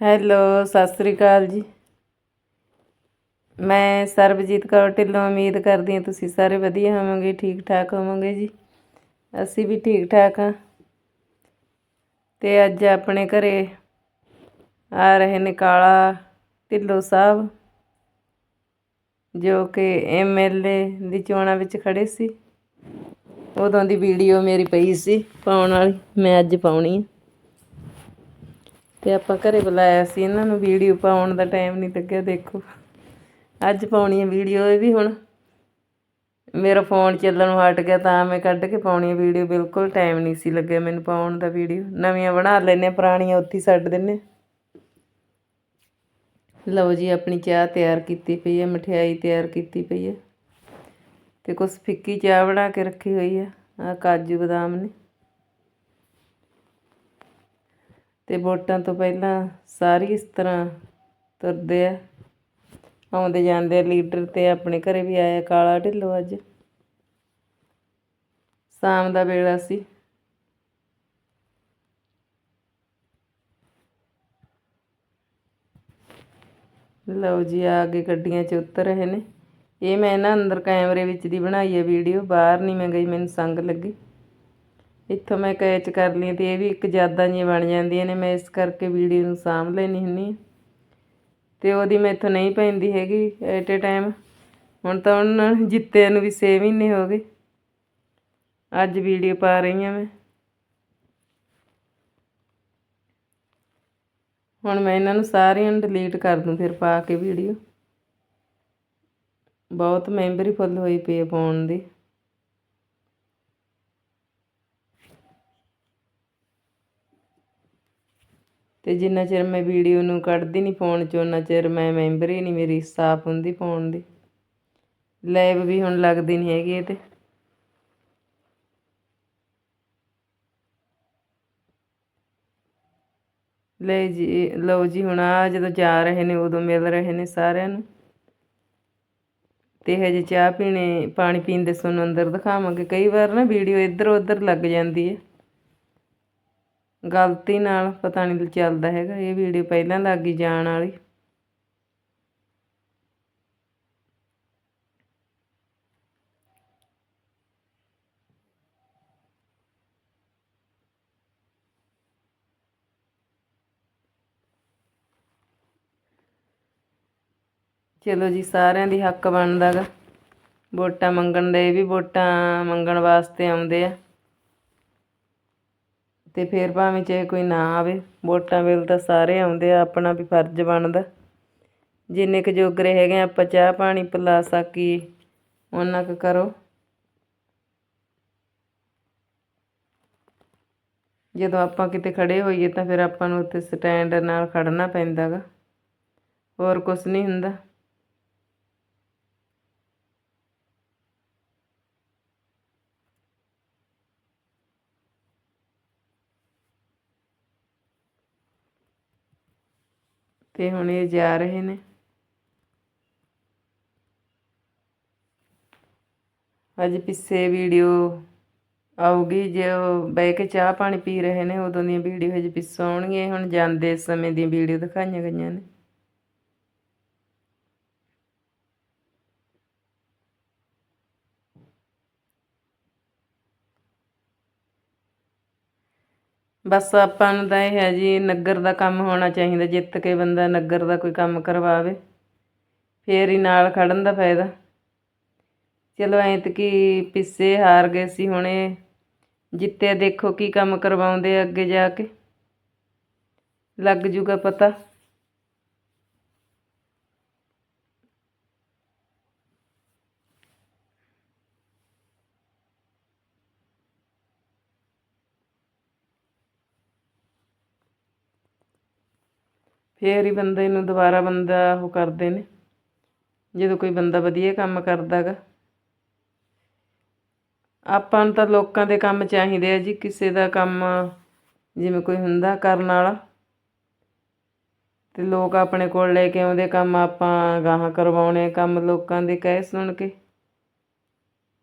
Hello, Sat Sri ਅਕਾਲ ਜੀ। ਮੈਂ ਸਰਬਜੀਤ ਕੌਰ ਢਿੱਲੋਂ ਉਮੀਦ ਕਰਦੀ ਹਾਂ ਤੁਸੀਂ ਸਾਰੇ ਵਧੀਆ ਹੋਵੋਗੇ ਠੀਕ ਠਾਕ ਹੋਵੋਗੇ ਜੀ। ਅਸੀਂ ਵੀ ਠੀਕ ਠਾਕ ਹਾਂ। ਤੇ ਅੱਜ ਆਪਣੇ ਘਰੇ ਆ ਰਹੇ ਨੇ ਕਾਲਾ ਢਿੱਲੋਂ ਸਾਹਿਬ, ਜੋ ਕਿ ਐਮਐਲਏ ਦੀ ਚੋਣਾਂ ਵਿੱਚ ਖੜੇ ਸੀ। ਉਦੋਂ ਦੀ ਵੀਡੀਓ ਮੇਰੀ ਪਈ ਸੀ, ਪਾਉਣ ਵਾਲੀ, ਮੈਂ ਅੱਜ ਪਾਉਣੀ ਹੈ ਤੇ ਆਪਾਂ ਘਰੇ ਬੁਲਾਇਆ ਸੀ ਇਹਨਾਂ ਨੂੰ ਵੀਡੀਓ ਪਾਉਣ ਦਾ ਟਾਈਮ ਨਹੀਂ ਲੱਗਿਆ, ਦੇਖੋ। ਅੱਜ ਪਾਉਣੀ ਹੈ ਵੀਡੀਓ ਇਹ ਵੀ ਹੁਣ। ਮੇਰਾ ਫੋਨ ਚੱਲਣ ਹਟ ਗਿਆ ਤਾਂ ਮੈਂ ਕੱਢ ਕੇ ਪਾਉਣੀ ਵੀਡੀਓ, ਬਿਲਕੁਲ ਟਾਈਮ ਨਹੀਂ ਸੀ ਲੱਗਿਆ ਮੈਨੂੰ ਪਾਉਣ ਦਾ ਵੀਡੀਓ। ਨਵੀਆਂ ਬਣਾ ਲੈਨੇ ਪੁਰਾਣੀਆਂ ਉੱਥੇ ਛੱਡ ਦਿੰਨੇ ਲਓ ਜੀ, ਆਪਣੀ ਚਾਹ ਤਿਆਰ ਕੀਤੀ ਪਈ ਹੈ, ਮਠਿਆਈ ਤਿਆਰ ਕੀਤੀ ਪਈ ਹੈ। ਤੇ ਕੁਛ ਫਿੱਕੀ ਚਾਹ ਬਣਾ ਕੇ ਰੱਖੀ ਹੋਈ ਹੈ ਆ ਕਾਜੂ ਬਦਾਮ ਨੇ। ਅਤੇ ਵੋਟਾਂ ਤੋਂ ਪਹਿਲਾਂ ਸਾਰੇ ਇਸ ਤਰ੍ਹਾਂ ਤੁਰਦੇ ਆ। ਆਉਂਦੇ ਜਾਂਦੇ ਆ, ਲੀਡਰ ਅਤੇ ਆਪਣੇ ਘਰ ਵੀ ਆਇਆ ਕਾਲਾ ਢਿੱਲੋਂ ਅੱਜ। ਸ਼ਾਮ ਦਾ ਵੇਲਾ ਸੀ। ਲਓ ਜੀ, ਆ ਕੇ ਗੱਡੀਆਂ 'ਚ ਉਤਰ ਰਹੇ ਨੇ। ਇਹ ਮੈਂ ਨਾ ਅੰਦਰ ਕੈਮਰੇ ਵਿੱਚ ਦੀ ਬਣਾਈ ਹੈ ਵੀਡੀਓ, ਬਾਹਰ ਨਹੀਂ ਮੈਂ ਗਈ, ਮੈਨੂੰ ਸੰਗ ਲੱਗੀ। ਇੱਥੋਂ ਮੈਂ ਕੈਚ ਕਰ ਲਈ ਤੇ ਇਹ ਵੀ ਇੱਕ ਯਾਦਾਂ ਜਿਹੀਆਂ ਬਣ ਜਾਂਦੀਆਂ ਨੇ, ਮੈਂ ਇਸ ਕਰਕੇ ਵੀਡੀਓ ਨੂੰ ਸਾਂਭ ਲੈਣੀ ਹੁੰਨੀ ਤੇ ਉਹਦੀ ਮੈਥੋਂ ਨਹੀਂ ਪੈਂਦੀ ਹੈਗੀ ਐਟ ਏ ਟਾਈਮ ਹੁਣ ਤਾਂ ਉਹਨਾਂ ਜਿੱਤਿਆਂ ਨੂੰ ਵੀ 6 ਮਹੀਨੇ ਹੋ ਗਏ। ਅੱਜ ਵੀਡੀਓ ਪਾ ਰਹੀ ਹਾਂ ਮੈਂ। ਹੁਣ ਮੈਂ ਇਹਨਾਂ ਨੂੰ ਸਾਰੀਆਂ ਨੂੰ ਡਿਲੀਟ ਕਰ ਦੂੰ, ਫਿਰ ਪਾ ਕੇ ਵੀਡੀਓ। ਬਹੁਤ ਮੈਮਰੀ ਫੁੱਲ ਹੋਈ ਪਈ ਹੈ ਪਾਉਣ ਦੀ। ਤੇ ਜਿੰਨਾ ਚਿਰ ਮੈਂ ਵੀਡੀਓ ਨੂੰ ਕੱਢਦੀ ਨਹੀਂ ਫੋਨ 'ਚ ਉਹਨਾਂ ਚਿਰ ਮੈਂ ਮੈਂਬਰੀ ਨਹੀਂ, ਮੇਰੀ ਸਾਫ਼ ਹੁੰਦੀ ਫੋਨ ਦੀ। ਲਾਈਵ ਵੀ ਹੁਣ ਲੱਗਦੀ ਨਹੀਂ ਹੈਗੀ ਇਹ ਤੇ। ਲੈ ਜੀ, ਲਓ ਜੀ, ਹੁਣ ਆ ਜਦੋਂ ਜਾ ਰਹੇ ਨੇ, ਉਦੋਂ ਮਿਲ ਰਹੇ ਨੇ ਸਾਰਿਆਂ ਨੂੰ। ਤੇ ਹਜੇ ਚਾਹ ਪੀਣੇ, ਪਾਣੀ ਪੀਣ ਦੇ ਸੁਣ, ਅੰਦਰ ਦਿਖਾਵਾਂਗੇ। ਕਈ ਵਾਰ ਨਾ ਵੀਡੀਓ ਇੱਧਰ ਉੱਧਰ ਲੱਗ ਜਾਂਦੀ ਹੈ। ਗਲਤੀ ਨਾਲ ਪਤਾ ਨਹੀਂ ਚੱਲਦਾ ਹੈਗਾ, ਇਹ ਵੀਡੀਓ ਪਹਿਲਾਂ ਲੱਗੀ ਜਾਣ ਵਾਲੀ। ਚਲੋ ਜੀ, ਸਾਰਿਆਂ ਦੀ ਹੱਕ ਬਣਦਾਗਾ ਵੋਟਾਂ ਮੰਗਣ ਦੇ ਵੀ ਵੋਟਾਂ ਮੰਗਣ ਵਾਸਤੇ ਆਉਂਦੇ ਆ। ਤੇ ਫਿਰ ਭਾਵੇਂ ਚਾਹੇ ਕੋਈ ਨਾ ਆਵੇ, ਵੋਟਾਂ ਵੇਲੇ ਤਾਂ ਸਾਰੇ ਆਉਂਦੇ ਆ ਆਪਣਾ ਵੀ ਫਰਜ਼ ਬਣਦਾ। ਜਿੰਨੇ ਕੁ ਜੋਗਰੇ ਹੈਗੇ ਆਪਾਂ ਚਾਹ ਪਾਣੀ ਪਿਲਾ ਸਕੀਏ ਉਹਨਾਂ ਕੁ ਕਰੋ। ਜਦੋਂ ਆਪਾਂ ਕਿਤੇ ਖੜੇ ਹੋਈਏ ਤਾਂ ਫਿਰ ਆਪਾਂ ਨੂੰ ਉੱਥੇ ਸਟੈਂਡ ਨਾਲ ਖੜਨਾ ਪੈਂਦਾਗਾ ਹੋਰ ਕੁਝ ਨਹੀਂ ਹੁੰਦਾ। ਤੇ ਹੁਣ ਇਹ ਜਾ ਰਹੇ ਨੇ। ਅੱਜ ਪਿੱਛੇ ਵੀਡੀਓ ਆਊਗੀ, ਜੇ ਉਹ ਬਹਿ ਕੇ ਚਾਹ ਪਾਣੀ ਪੀ ਰਹੇ ਨੇ, ਉਦੋਂ ਦੀਆਂ ਵੀਡੀਓ ਹਜੇ ਪਿੱਛੋਂ ਆਉਣਗੀਆਂ, ਹੁਣ ਜਾਂਦੇ ਸਮੇਂ ਦੀਆਂ ਵੀਡੀਓ ਦਿਖਾਈਆਂ ਗਈਆਂ ਨੇ। ਬਸ ਆਪਾਂ ਨੂੰ ਤਾਂ ਇਹ ਹੈ ਜੀ, ਨਗਰ ਦਾ ਕੰਮ ਹੋਣਾ ਚਾਹੀਦਾ, ਜਿੱਤ ਕੇ ਬੰਦਾ ਨਗਰ ਦਾ ਕੋਈ ਕੰਮ ਕਰਵਾਵੇ। ਫੇਰ ਹੀ ਨਾਲ ਖੜਨ ਦਾ ਫਾਇਦਾ। ਚਲੋ ਐਂ ਤੇ ਪਿੱਛੇ ਹਾਰ ਗਏ ਸੀ ਹੁਣੇ। ਇਹ ਜਿੱਤੇ ਦੇਖੋ ਕੀ ਕੰਮ ਕਰਵਾਉਂਦੇ ਅੱਗੇ ਜਾ ਕੇ। ਲੱਗ ਜੂਗਾ ਪਤਾ। ਫੇਰ ਹੀ ਬੰਦੇ ਨੂੰ ਦੁਬਾਰਾ ਬੰਦਾ ਉਹ ਕਰਦੇ ਨੇ। ਜਦੋਂ ਕੋਈ ਬੰਦਾ ਵਧੀਆ ਕੰਮ ਕਰਦਾਗਾ। ਆਪਾਂ ਨੂੰ ਤਾਂ ਲੋਕਾਂ ਦੇ ਕੰਮ ਚਾਹੀਦੇ ਆ ਜੀ, ਕਿਸੇ ਦਾ ਕੰਮ ਜਿਵੇਂ ਕੋਈ ਹੁੰਦਾ ਕਰਨ ਵਾਲਾ। ਤੇ ਲੋਕ ਆਪਣੇ ਕੋਲ ਲੈ ਕੇ ਆਉਂਦੇ, ਕੰਮ ਆਪਾਂ ਗਾਹਾਂ ਕਰਵਾਉਣੇ, ਕੰਮ ਲੋਕਾਂ ਦੇ ਕਹਿ ਸੁਣ ਕੇ।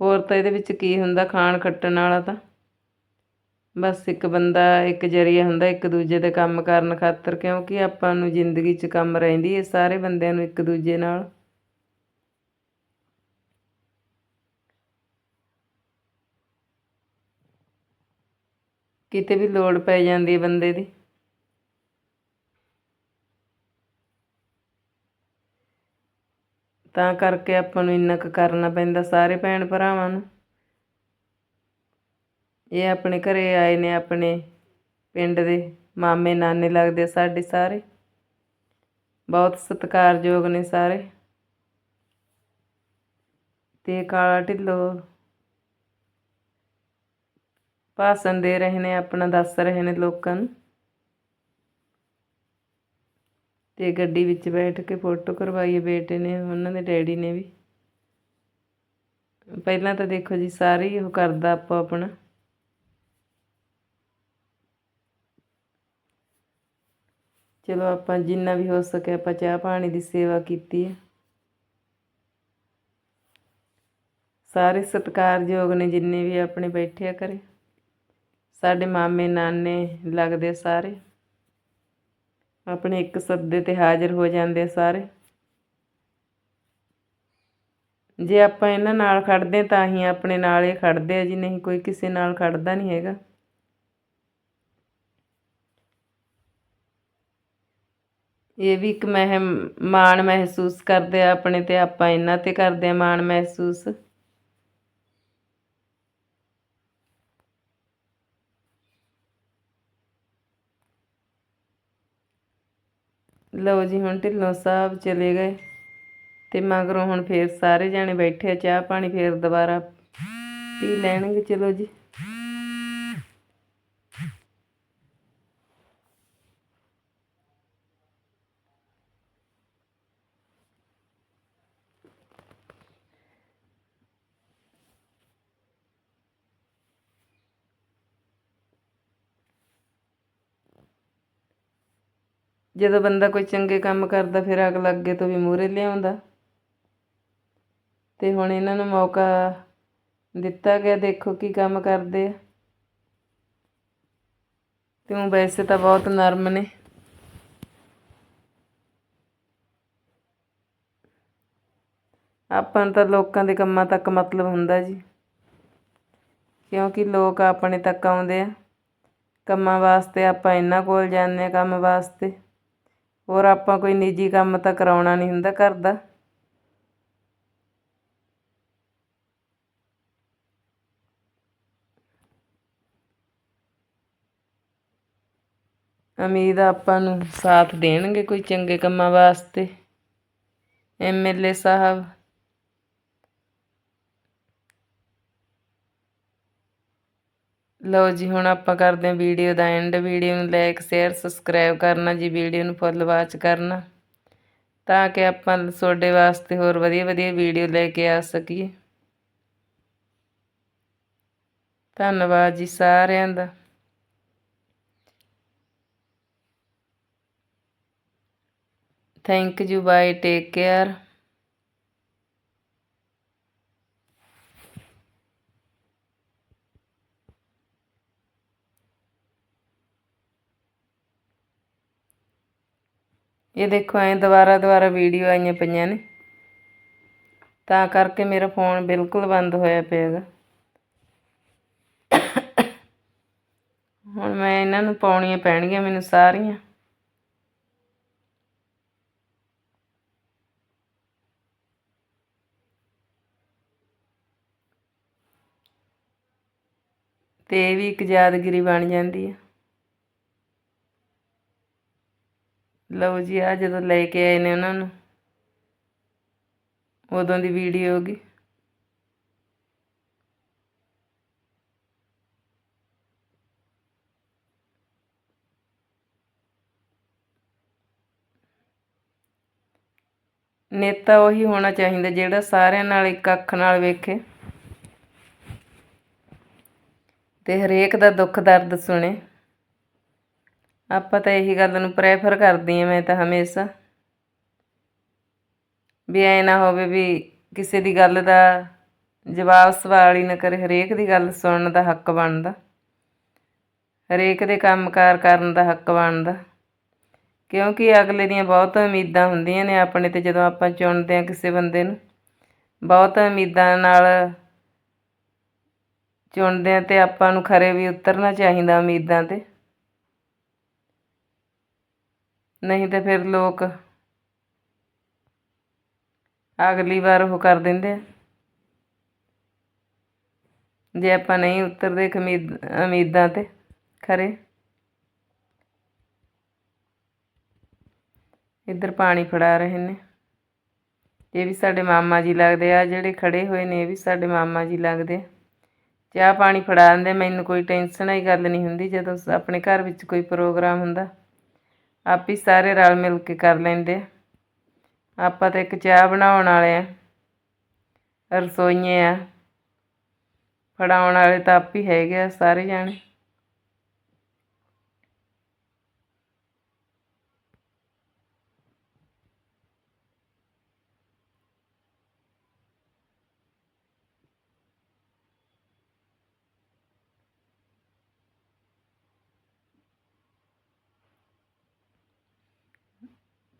ਹੋਰ ਤਾਂ ਇਹਦੇ ਵਿੱਚ ਕੀ ਹੁੰਦਾ, ਖਾਣ ਖੱਟਣ ਵਾਲਾ ਤਾਂ। ਬਸ ਇੱਕ ਬੰਦਾ, ਇੱਕ ਜਰੀਆ ਹੁੰਦਾ, ਇੱਕ ਦੂਜੇ ਦੇ ਕੰਮ ਕਰਨ ਖਾਤਰ, ਕਿਉਂਕਿ ਆਪਾਂ ਨੂੰ ਜ਼ਿੰਦਗੀ 'ਚ ਕੰਮ ਰਹਿੰਦੀ ਹੈ ਸਾਰੇ ਬੰਦਿਆਂ ਨੂੰ ਇੱਕ ਦੂਜੇ ਨਾਲ। ਕਿਤੇ ਵੀ ਲੋੜ ਪੈ ਜਾਂਦੀ ਹੈ ਬੰਦੇ ਦੀ। ਤਾਂ ਕਰਕੇ ਆਪਾਂ ਨੂੰ ਇੰਨਾ ਕੁ ਕਰਨਾ ਪੈਂਦਾ, ਸਾਰੇ ਭੈਣ ਭਰਾਵਾਂ ਨੂੰ। ਇਹ ਆਪਣੇ ਘਰ ਆਏ ਨੇ ਆਪਣੇ ਪਿੰਡ ਦੇ, ਮਾਮੇ, ਨਾਨੇ ਲੱਗਦੇ ਸਾਡੇ ਸਾਰੇ। ਬਹੁਤ ਸਤਿਕਾਰਯੋਗ ਨੇ ਸਾਰੇ। ਤੇ ਕਾਲਾ ਢਿੱਲੋਂ ਭਾਸ਼ਣ ਦੇ ਰਹੇ ਨੇ, ਆਪਣਾ ਦੱਸ ਰਹੇ ਨੇ ਲੋਕਾਂ ਨੂੰ। ਤੇ ਗੱਡੀ ਵਿੱਚ ਬੈਠ ਕੇ ਫੋਟੋ ਕਰਵਾਈ ਹੈ ਬੇਟੇ ਨੇ, ਉਹਨਾਂ ਦੇ ਡੈਡੀ ਨੇ ਵੀ। ਪਹਿਲਾਂ ਤਾਂ ਦੇਖੋ ਜੀ, ਸਾਰੇ ਹੀ ਉਹ ਕਰਦਾ ਆਪੋ ਆਪਣਾ ਚਲੋ ਆਪਾਂ ਜਿੰਨਾ ਵੀ ਹੋ ਸਕੇ ਆਪਾਂ ਚਾਹ ਪਾਣੀ ਦੀ ਸੇਵਾ ਕੀਤੀ ਹੈ। ਸਾਰੇ ਸਤਿਕਾਰਯੋਗ ਨੇ ਜਿੰਨੇ ਵੀ ਆਪਣੇ ਬੈਠੇ ਆ ਘਰੇ। ਸਾਡੇ ਮਾਮੇ, ਨਾਨੇ ਲੱਗਦੇ ਸਾਰੇ। ਆਪਣੇ ਇੱਕ ਸੱਦੇ ਤੇ ਹਾਜ਼ਰ ਹੋ ਜਾਂਦੇ ਸਾਰੇ। ਜੇ ਆਪਾਂ ਇਹਨਾਂ ਨਾਲ ਖੜਦੇ ਹਾਂ ਤਾਂ ਹੀ ਆਪਣੇ ਨਾਲ ਇਹ ਖੜਦੇ ਆ, ਜੀ ਨਹੀਂ ਕੋਈ ਕਿਸੇ ਨਾਲ ਖੜਦਾ ਨਹੀਂ ਹੈਗਾ। ਇਹ ਵੀ ਇੱਕ ਮਹਿਮ, ਮਾਣ ਮਹਿਸੂਸ ਕਰਦੇ ਆ ਆਪਣੇ ਤੇ, ਆਪਾਂ ਇਹਨਾਂ ਤੇ ਕਰਦੇ ਆ ਮਾਣ ਮਹਿਸੂਸ। ਲਓ ਜੀ, ਹੁਣ ਢਿੱਲੋਂ ਸਾਹਿਬ ਚਲੇ ਗਏ ਤੇ ਮਗਰੋਂ ਹੁਣ ਫੇਰ ਸਾਰੇ ਜਾਣੇ ਬੈਠੇ ਆ ਚਾਹ ਪਾਣੀ ਫੇਰ ਦੁਬਾਰਾ ਪੀ ਲੈਣਗੇ। ਚਲੋ ਜੀ। ਜਦੋਂ ਬੰਦਾ ਕੋਈ ਚੰਗੇ ਕੰਮ ਕਰਦਾ, ਫਿਰ ਅਗਲਾ ਅੱਗੇ ਤੋਂ ਵੀ ਮੂਹਰੇ ਲਿਆਉਂਦਾ। ਤੇ ਹੁਣ ਇਹਨਾਂ ਨੂੰ ਮੌਕਾ ਦਿੱਤਾ ਗਿਆ, ਦੇਖੋ ਕੀ ਕੰਮ ਕਰਦੇ ਆ। ਤੇ ਉਹ ਵੈਸੇ ਤਾਂ ਬਹੁਤ ਨਰਮ ਨੇ। ਆਪਾਂ ਨੂੰ ਤਾਂ ਲੋਕਾਂ ਦੇ ਕੰਮਾਂ ਤੱਕ ਮਤਲਬ ਹੁੰਦਾ ਜੀ। ਕਿਉਂਕਿ ਲੋਕ ਆਪਣੇ ਤੱਕ ਆਉਂਦੇ ਆ। ਕੰਮਾਂ ਵਾਸਤੇ ਆਪਾਂ ਇਹਨਾਂ ਕੋਲ ਜਾਂਦੇ ਆ, ਕੰਮ ਵਾਸਤੇ। ਹੋਰ ਆਪਾਂ ਕੋਈ ਨਿੱਜੀ ਕੰਮ ਤਾਂ ਕਰਾਉਣਾ ਨਹੀਂ ਹੁੰਦਾ ਘਰ ਦਾ। ਉਮੀਦ ਆਪਾਂ ਨੂੰ ਸਾਥ ਦੇਣਗੇ ਕੋਈ ਚੰਗੇ ਕੰਮਾਂ ਵਾਸਤੇ। ਐਮਐਲਏ ਸਾਹਿਬ। ਲਓ ਜੀ, ਹੁਣ ਆਪਾਂ ਕਰਦੇ ਹਾਂ ਵੀਡੀਓ ਦਾ ਐਂਡ ਵੀਡੀਓ ਨੂੰ ਲਾਈਕ ਸ਼ੇਅਰ ਸਬਸਕ੍ਰਾਈਬ ਕਰਨਾ ਜੀ, ਵੀਡੀਓ ਨੂੰ ਫੁੱਲ ਵਾਚ ਕਰਨਾ। ਤਾਂ ਕਿ ਆਪਾਂ ਤੁਹਾਡੇ ਵਾਸਤੇ ਹੋਰ ਵਧੀਆ ਵਧੀਆ ਵੀਡੀਓ ਲੈ ਕੇ ਆ ਸਕੀਏ। ਧੰਨਵਾਦ ਜੀ ਸਾਰਿਆਂ ਦਾ। Thank you bye take care ਇਹ ਦੇਖੋ, ਐਂ ਦੁਬਾਰਾ ਦੁਬਾਰਾ ਵੀਡੀਓ ਆਈਆਂ ਪਈਆਂ ਨੇ। ਤਾਂ ਕਰਕੇ ਮੇਰਾ ਫੋਨ ਬਿਲਕੁਲ ਬੰਦ ਹੋਇਆ ਪਿਆਗਾ ਹੁਣ ਮੈਂ ਇਹਨਾਂ ਨੂੰ ਪਾਉਣੀਆਂ ਪੈਣਗੀਆਂ ਮੈਨੂੰ ਸਾਰੀਆਂ। ਤੇ ਇਹ ਵੀ ਇੱਕ ਯਾਦਗਿਰੀ ਬਣ ਜਾਂਦੀ ਹੈ ਲਓ ਜੀ ਆ ਜਦੋਂ ਲੈ ਕੇ ਆਏ ਨੇ ਉਹਨਾਂ ਨੂੰ, ਉਦੋਂ ਦੀ ਵੀਡੀਓ ਹੋਗੀ ਨੇਤਾ ਉਹੀ ਹੋਣਾ ਚਾਹੀਦਾ, ਜਿਹੜਾ ਸਾਰਿਆਂ ਨਾਲ ਇੱਕ ਅੱਖ ਨਾਲ ਵੇਖੇ ਤੇ ਹਰੇਕ ਦਾ ਦੁੱਖ ਦਰਦ ਸੁਣੇ। ਆਪਾਂ ਤਾਂ ਇਹੀ ਗੱਲ ਨੂੰ ਪ੍ਰੈਫਰ ਕਰਦੀ ਆ ਮੈਂ ਤਾਂ ਹਮੇਸ਼ਾ। ਵੀ ਐ ਨਾ ਹੋਵੇ ਵੀ ਕਿਸੇ ਦੀ ਗੱਲ ਦਾ ਜਵਾਬ ਸਵਾਲ ਹੀ ਨਾ ਕਰੇ, ਹਰੇਕ ਦੀ ਗੱਲ ਸੁਣਨ ਦਾ ਹੱਕ ਬਣਦਾ। ਹਰੇਕ ਦੇ ਕੰਮਕਾਰ ਕਰਨ ਦਾ ਹੱਕ ਬਣਦਾ। ਕਿਉਂਕਿ ਅਗਲੇ ਦੀਆਂ ਬਹੁਤ ਉਮੀਦਾਂ ਹੁੰਦੀਆਂ ਨੇ ਆਪਣੇ ਤੇ ਜਦੋਂ ਆਪਾਂ ਚੁਣਦੇ ਹਾਂ ਕਿਸੇ ਬੰਦੇ ਨੂੰ। ਬਹੁਤ ਉਮੀਦਾਂ ਨਾਲ ਚੁਣਦੇ ਹਾਂ ਤੇ ਆਪਾਂ ਨੂੰ ਖਰੇ ਵੀ ਉਤਰਨਾ ਚਾਹੀਦਾ ਉਮੀਦਾਂ ਤੇ। ਨਹੀਂ ਤਾਂ ਫਿਰ ਲੋਕ ਅਗਲੀ ਵਾਰ ਉਹ ਕਰ ਦਿੰਦੇ ਆ। ਜੇ ਆਪਾਂ ਨਹੀਂ ਉਤਰਦੇ ਖਮੀਦ, ਉਮੀਦਾਂ ਤੇ, ਖਰੇ। ਇੱਧਰ ਪਾਣੀ ਫੜਾ ਰਹੇ ਨੇ। ਇਹ ਵੀ ਸਾਡੇ ਮਾਮਾ ਜੀ ਲੱਗਦੇ ਆ, ਜਿਹੜੇ ਖੜੇ ਹੋਏ ਨੇ, ਇਹ ਵੀ ਸਾਡੇ ਮਾਮਾ ਜੀ ਲੱਗਦੇ ਆ। ਚਾਹ ਪਾਣੀ ਫੜਾ ਦਿੰਦੇ, ਮੈਨੂੰ ਕੋਈ ਟੈਨਸ਼ਨ ਵਾਲੀ ਗੱਲ ਨਹੀਂ ਹੁੰਦੀ ਜਦੋਂ ਆਪਣੇ ਘਰ ਵਿੱਚ ਕੋਈ ਪ੍ਰੋਗਰਾਮ ਹੁੰਦਾ। ਆਪ ਹੀ ਸਾਰੇ ਰਲ ਮਿਲ ਕੇ ਕਰ ਲੈਂਦੇ ਆ। ਆਪਾਂ ਤਾਂ ਇੱਕ ਚਾਹ ਬਣਾਉਣ ਵਾਲੇ ਆ, ਰਸੋਈਏ ਆ। ਫੜਾਉਣ ਵਾਲੇ ਤਾਂ ਆਪ ਹੀ ਹੈਗੇ ਆ ਸਾਰੇ ਜਾਣੇ।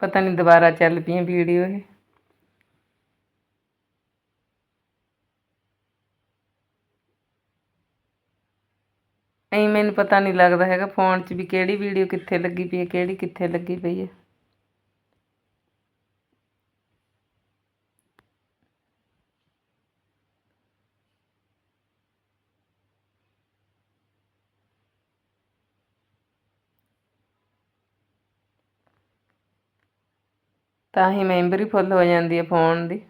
ਪਤਾ ਨਹੀਂ ਦੁਬਾਰਾ ਚੱਲ ਪਈਆਂ ਵੀਡੀਓ ਇਹ। ਐਂ ਮੈਨੂੰ ਪਤਾ ਨਹੀਂ ਲੱਗਦਾ ਹੈਗਾ ਫੋਨ 'ਚ ਵੀ ਕਿਹੜੀ ਵੀਡੀਓ ਕਿੱਥੇ ਲੱਗੀ ਪਈ ਹੈ, ਕਿਹੜੀ ਕਿੱਥੇ ਲੱਗੀ ਪਈ ਹੈ। ਤਾਂ ਹੀ ਮੈਮਰੀ ਫੁੱਲ ਹੋ ਜਾਂਦੀ ਹੈ ਫੋਨ ਦੀ।